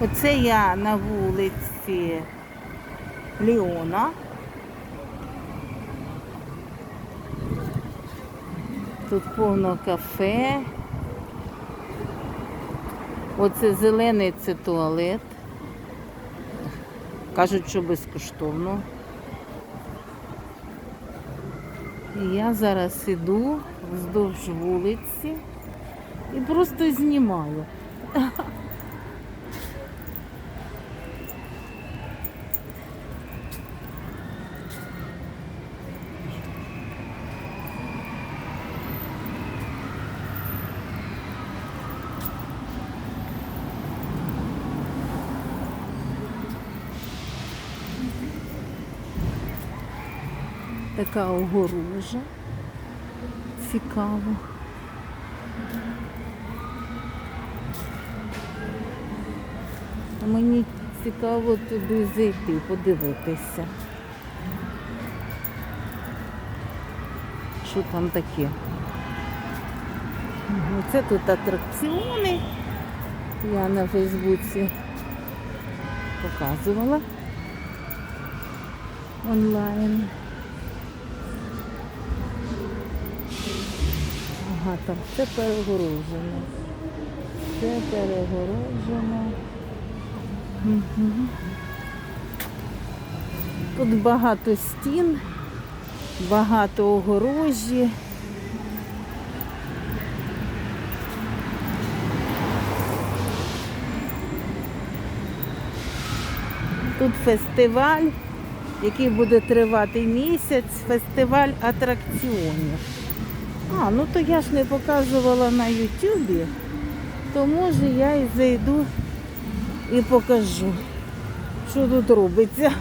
Оце я на вулиці Ліона. Тут повно кафе. Оце зелений це туалет. Кажуть, що безкоштовно. І я зараз іду вздовж вулиці і просто знімаю. Така огорожа. Цікаво. Мені цікаво туди зайти, подивитися. Що там таке? Ну, Це тут атракціони. Я на Фейсбуці показувала онлайн. Ага, там все перегорожено. Все перегорожено. Тут багато стін, багато огорожі. Тут фестиваль, який буде тривати місяць, фестиваль атракціонів. А, ну то я ж не показувала на Ютубі, то може я і зайду і покажу, що тут робиться.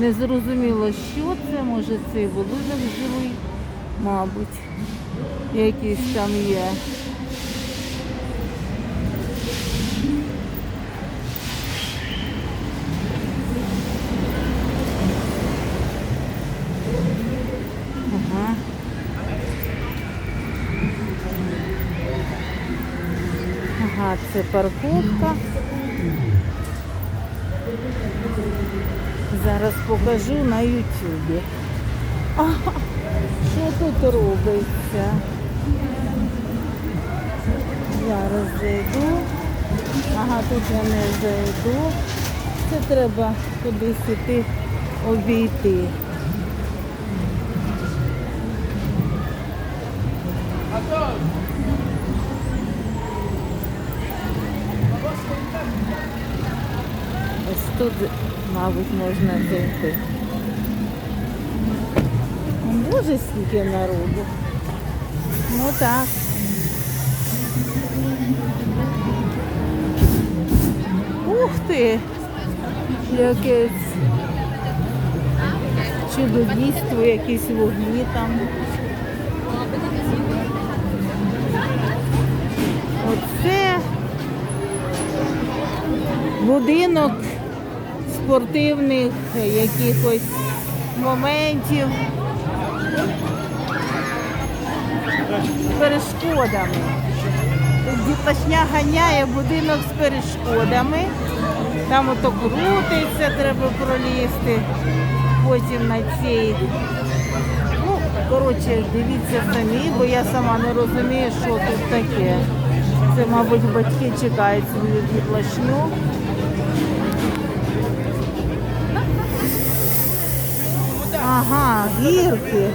Не зрозуміло, що це, може цей будинок живий, мабуть, якийсь там є. Ага. Ага, це парковка. Зараз покажу на Ютубі. Ага, що тут робиться? Зараз зайду. Ага, тут я не зайду. Це треба кудись іти обійти. Ось тут, мабуть, можна зайти. Боже, скільки народу. Ну так. Ух ти! Якесь чудодійство, якісь вогні там. Будинок спортивних якихось моментів з перешкодами. Діточня ганяє будинок з перешкодами. Там ото крутиться, треба пролізти. Потім на цій. Ну, коротше, дивіться самі, бо я сама не розумію, що тут таке. Це, мабуть, батьки чекають свою дітлашню. Ага, гірки.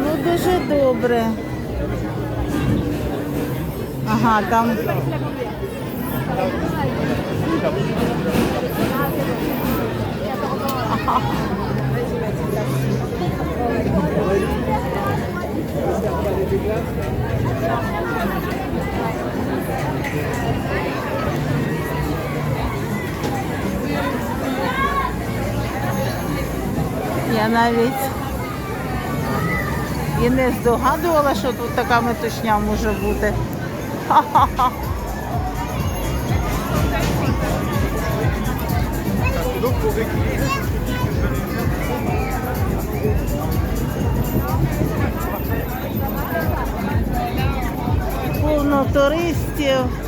Ну дуже добре. Ага, там. Я навіть і не здогадувала, що тут така метушня може бути. Ха-ха-ха. Повно туристів.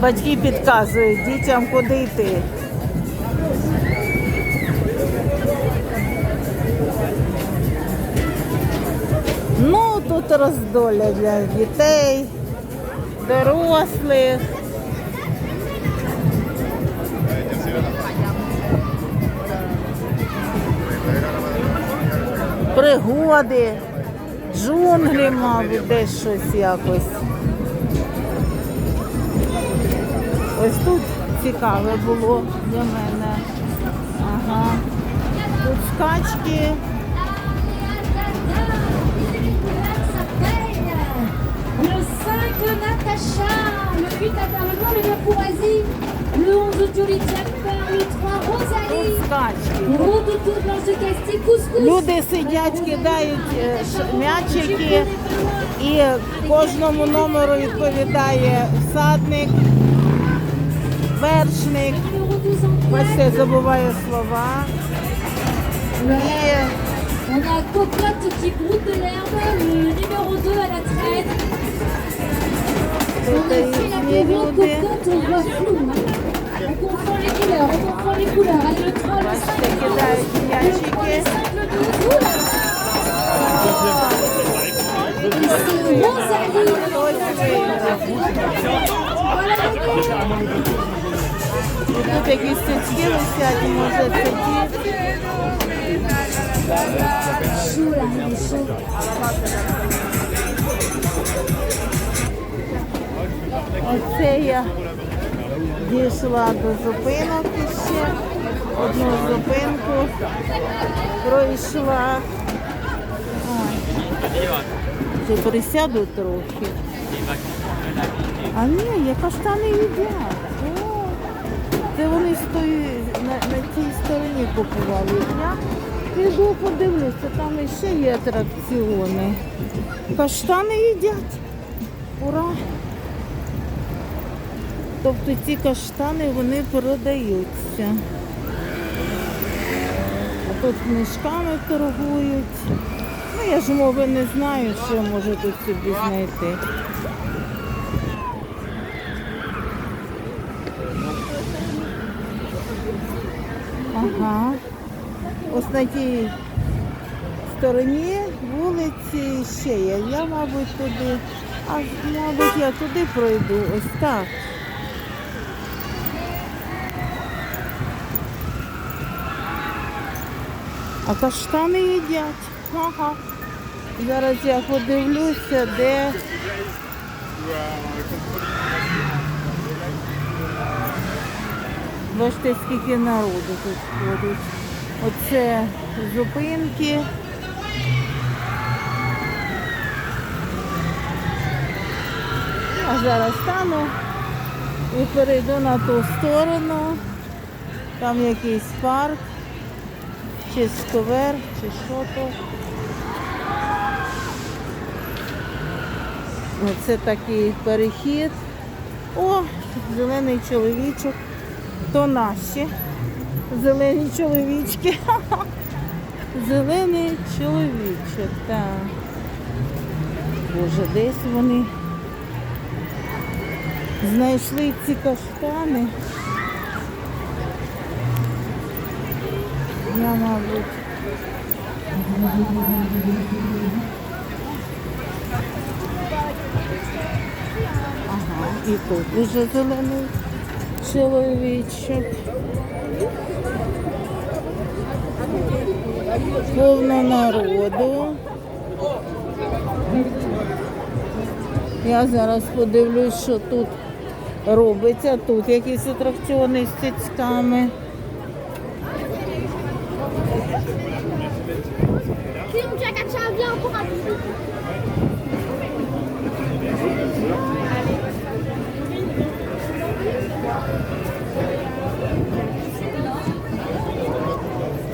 Батьки підказують дітям, куди йти. Ну, тут роздоля для дітей, дорослих. Пригоди, джунглі, мабуть, десь щось якось. Ось тут цікаве було для мене. Ага. Тут скачки. Le 5 Natacha, le 8 Apparemment, le 9 Bourrazie, le 11 Julie Jumper, le 3 Rosalie, скачки. Gros Toutou, Blanche de Couscous. Люди сидять, кидають е, м'ячики і кожному номеру відповідає всадник, вершник. Numéro 12 Antoine. Бачите, забуваю слова. І On a Cocotte qui broute de l'herbe, le numéro 2 à la traîne. тут On a fait la різні plus grande люди. cocotte, on voit flou. hein. On confond les couleurs, on confond les couleurs. Allez, le 3, le 5, Бачите, le 11, кидають le 3, le м'ячики. 5, le 12. Ouh là là. Et c'est Rosalie. Voilà la gagnante. І тут якісь цицьки висять, може chaud. Оце я дійшла до зупинок ще. Одну зупинку пройшла. Ой. Присяду трохи. А ні, я каштани їдять. Це вони з тої, на, на тій стороні купували. Я піду подивлюся, там ще є атракціони. Каштани їдять. Ура! Тобто ці каштани вони продаються. А тут книжками торгують. Ну, я ж мови не знаю, що можу тут собі знайти. Ага. Ось на тій стороні вулиці ще є. Я, мабуть, туди. А мабуть, я туди пройду. Ось так. А каштани їдять. Ага. Зараз я подивлюся, де. Бачите, скільки народу тут ходить. Оце зупинки. А зараз стану і перейду на ту сторону. Там якийсь парк, чи сковер, чи що то. Оце такий перехід. О, зелений чоловічок. То наші зелені чоловічки. Зелений чоловічок, так. Боже, десь вони знайшли ці каштани. Я, мабуть. Ага, і тут уже зелений чоловічок. Повно народу. Я зараз подивлюсь, що тут робиться. Тут якісь атракціони з цицьками.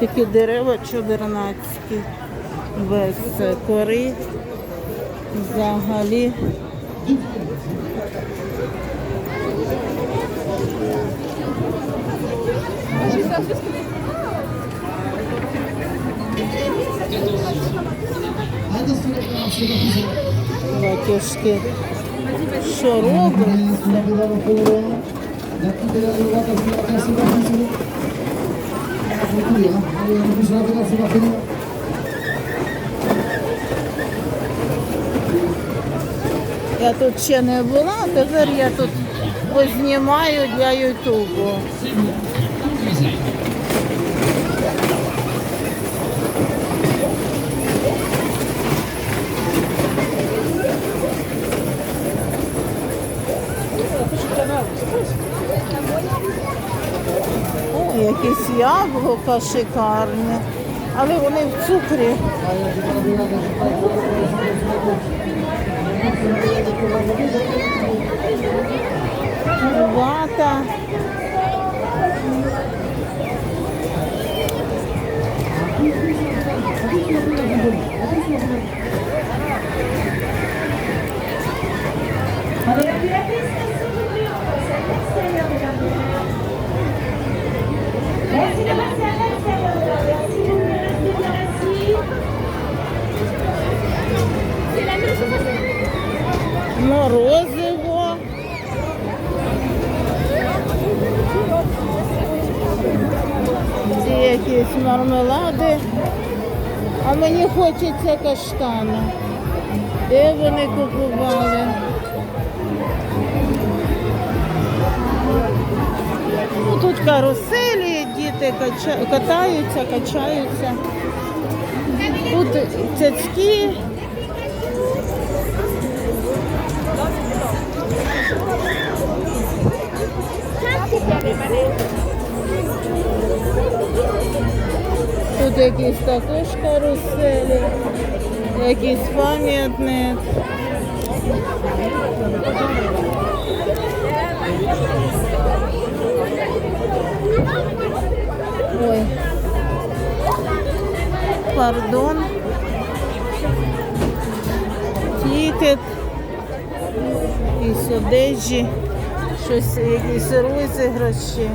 Такі дерева чудернацькі, без кори. Взагалі. Батюшки, що робить? Я тут ще не була, тепер я тут познімаю для Ютубу. О, якісь яблука шикарні, але вони в цукрі. Вата. Морозиво. Ці якісь мармелади. А мені хочеться каштани. Де вони купували? Ну, тут каруселі, діти катаються, качаються. Тут цяцьки. Тут якісь також каруселі, якийсь пам'ятник. Ой. Пардон. Тікет. Якісь одежі. Щось, якісь розіграші.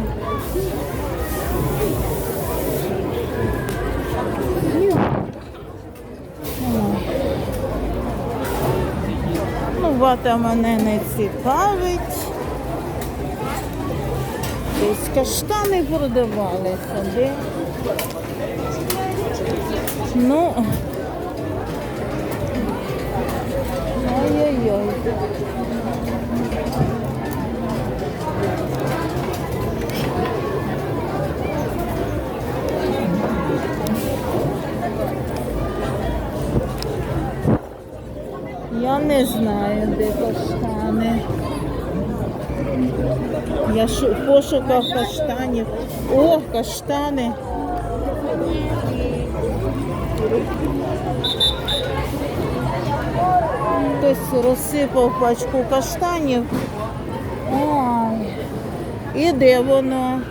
Ну, вата мене не цікавить. Десь каштани продавалися, де? Ну. Ой-ой-ой. Я не знаю, де каштани. Я в пошуках каштанів. О, каштани. Хтось розсипав пачку каштанів. Ой. І де воно?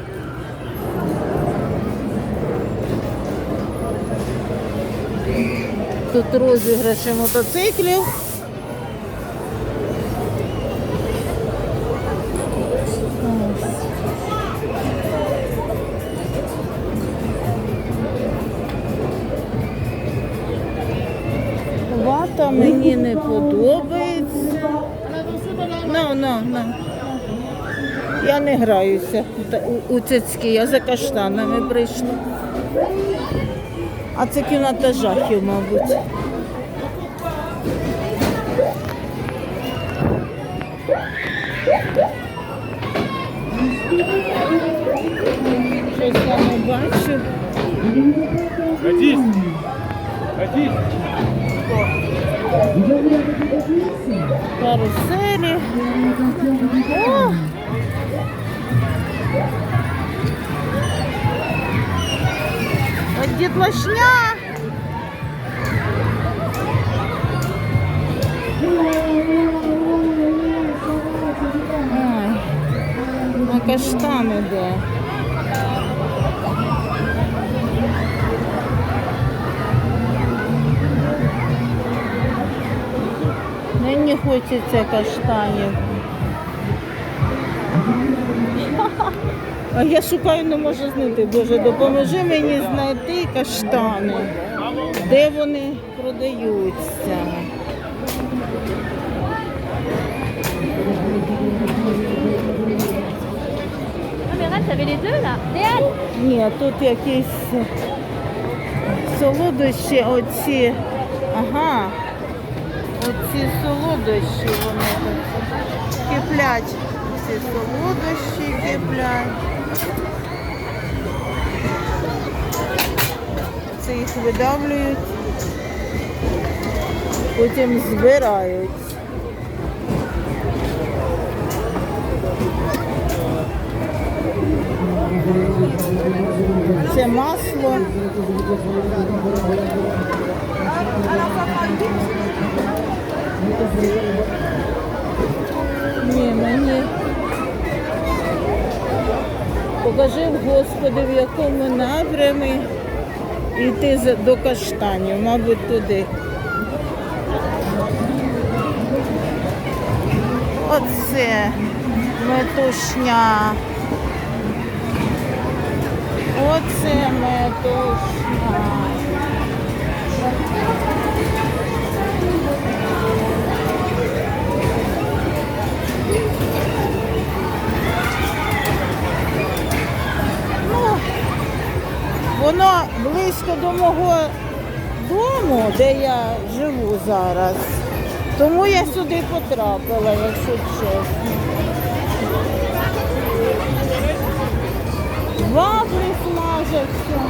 Тут розіграші мотоциклів. Я не граюся у, цицьки, я за каштанами прийшла. А це кімната жахів, мабуть. Щось я не бачу. Садись! Садись! Каруселі. О! дітлашня. А каштан іде. Мені хочеться каштанів. А я шукаю, не можу знайти. Боже, допоможи мені знайти каштани. Де вони продаються? Ні, тут якісь солодощі, оці. Ага. Оці солодощі вони тут киплять. Ці солодощі киплять. Це їх видавлюють, потім збирають. Це масло. Ні, мені. Покажи, Господи, в якому напрямі йти до каштанів, мабуть, туди. Оце метушня. Оце метушня. Воно близько до мого дому, де я живу зараз. Тому я сюди потрапила, якщо чесно. Вафлі смажаться.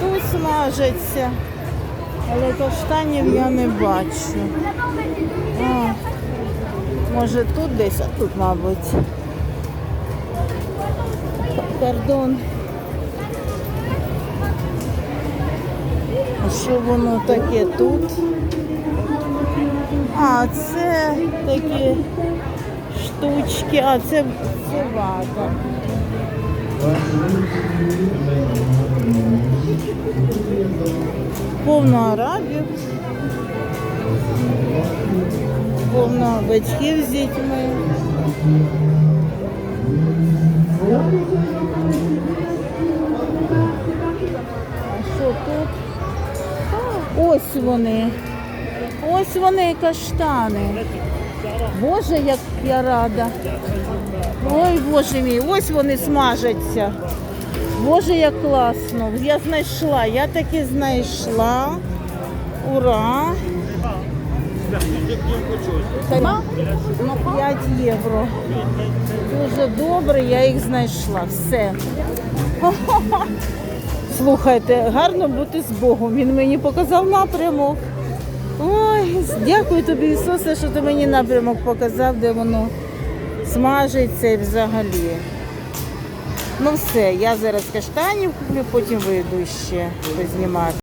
Тут смажаться. Але каштанів я не бачу. А, може тут десь, а тут, мабуть. Кордон. Що воно таке тут? А, це такі штучки, а це, це вата. Повно арабів, повно батьків з дітьми. А що тут? Ось вони. Ось вони каштани. Боже, як я рада. Ой, Боже мій, ось вони смажаться. Боже, як класно. Я знайшла, я таки знайшла. Ура! 5 євро. Дуже добре, я їх знайшла. Все. Слухайте, гарно бути з Богом. Він мені показав напрямок. Ой, дякую тобі, Ісусе, що ти мені напрямок показав, де воно смажиться і взагалі. Ну все, я зараз каштанів куплю, потім вийду ще познімати.